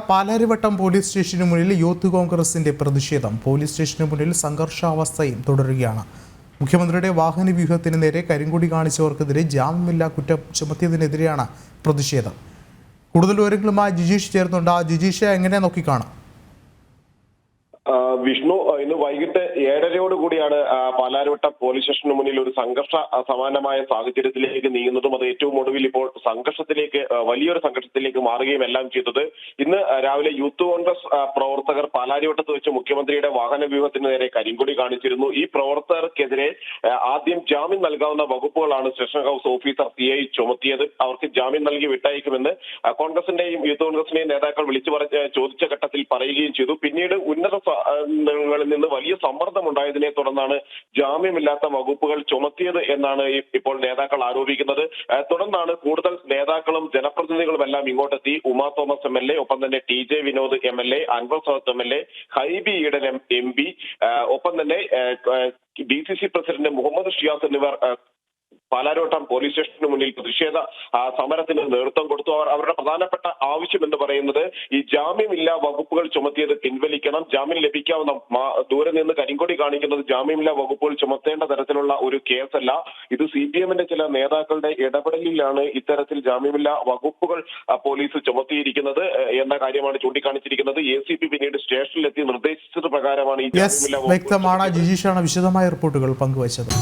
Palarivattom police സ്റ്റേഷന് മുന്നിൽ youth കോൺഗ്രസിന്റെ പ്രതിഷേധം. പോലീസ് സ്റ്റേഷന് മുന്നിൽ സംഘർഷാവസ്ഥയും തുടരുകയാണ്. മുഖ്യമന്ത്രിയുടെ വാഹന വ്യൂഹത്തിന് നേരെ കരിങ്കൊടി കാണിച്ചവർക്കെതിരെ ജാമ്യമില്ലാ കുറ്റം ചുമത്തിയതിനെതിരെയാണ് പ്രതിഷേധം. കൂടുതൽ വിവരങ്ങളുമായി ജിജീഷ് ചേർന്നുണ്ട്. ആ ജിജീഷ് എങ്ങനെ നോക്കിക്കാണാം? വിഷ്ണു ഇന്ന് വൈകിട്ട് ഏഴരയോട് കൂടിയാണ് പാലാരിവട്ട പോലീസ് സ്റ്റേഷന് മുന്നിൽ ഒരു സംഘർഷ സമാനമായ സാഹചര്യത്തിലേക്ക് നീങ്ങുന്നതും അത് ഏറ്റവും ഒടുവിൽ ഇപ്പോൾ സംഘർഷത്തിലേക്ക് വലിയൊരു സംഘർഷത്തിലേക്ക് മാറുകയും എല്ലാം ചെയ്തത്. ഇന്ന് രാവിലെ യൂത്ത് കോൺഗ്രസ് പ്രവർത്തകർ പാലാരിവട്ടത്ത് വെച്ച് മുഖ്യമന്ത്രിയുടെ വാഹന വ്യൂഹത്തിന് നേരെ കരിങ്കൊടി കാണിച്ചിരുന്നു. ഈ പ്രവർത്തകർക്കെതിരെ ആദ്യം ജാമ്യം നൽകാവുന്ന വകുപ്പുകളാണ് station house officer C I ചുമത്തിയത്. അവർക്ക് ജാമ്യം നൽകി വിട്ടയക്കുമെന്ന് കോൺഗ്രസിന്റെയും യൂത്ത് കോൺഗ്രസിന്റെയും നേതാക്കൾ വിളിച്ചു ചോദിച്ച ഘട്ടത്തിൽ പറയുകയും ചെയ്തു. പിന്നീട് ഉന്നത സ്ഥാനങ്ങളിൽ നിന്ന് വലിയ സമ്മർദ്ദം ഉണ്ടായതിനെ തുടർന്നാണ് ജാമ്യമില്ലാത്ത വകുപ്പുകൾ ചുമത്തിയത് എന്നാണ് ഇപ്പോൾ നേതാക്കൾ ആരോപിക്കുന്നത്. തുടർന്നാണ് കൂടുതൽ നേതാക്കളും ജനപ്രതിനിധികളും എല്ലാം ഇങ്ങോട്ടെത്തി. Uma Thomas M L A ഒപ്പം തന്നെ T J Vinod M L A Anwar Sadath M L A Hibi Eden M P ഒപ്പം തന്നെ D C C president Muhammad Shiyas എന്നിവർ പാലാരോട്ടം പോലീസ് സ്റ്റേഷന് മുന്നിൽ പ്രതിഷേധ സമരത്തിന് നേതൃത്വം കൊടുത്തു. അവർ അവരുടെ പ്രധാനപ്പെട്ട ആവശ്യം എന്ന് പറയുന്നത് ഈ ജാമ്യമില്ലാ വകുപ്പുകൾ ചുമത്തിയത് പിൻവലിക്കണം. ജാമ്യം ലഭിക്കാവുന്ന ദൂരെ നിന്ന് കരിങ്കൊടി കാണിക്കുന്നത് ജാമ്യമില്ലാ വകുപ്പുകൾ ചുമത്തേണ്ട തരത്തിലുള്ള ഒരു കേസല്ല. ഇത് സി പി എമ്മിന്റെ ചില നേതാക്കളുടെ ഇടപെടലിലാണ് ഇത്തരത്തിൽ ജാമ്യമില്ലാ വകുപ്പുകൾ പോലീസ് ചുമത്തിയിരിക്കുന്നത് എന്ന കാര്യമാണ് ചൂണ്ടിക്കാണിച്ചിരിക്കുന്നത്. എ സി പി പിന്നീട് സ്റ്റേഷനിലെത്തി നിർദ്ദേശിച്ചത് പ്രകാരമാണ് ഈ ജാമ്യമില്ലാ വകുപ്പ് വ്യക്തമാണ്. ജിജീഷാണ് വിശദമായ റിപ്പോർട്ടുകൾ പങ്കുവച്ചത്.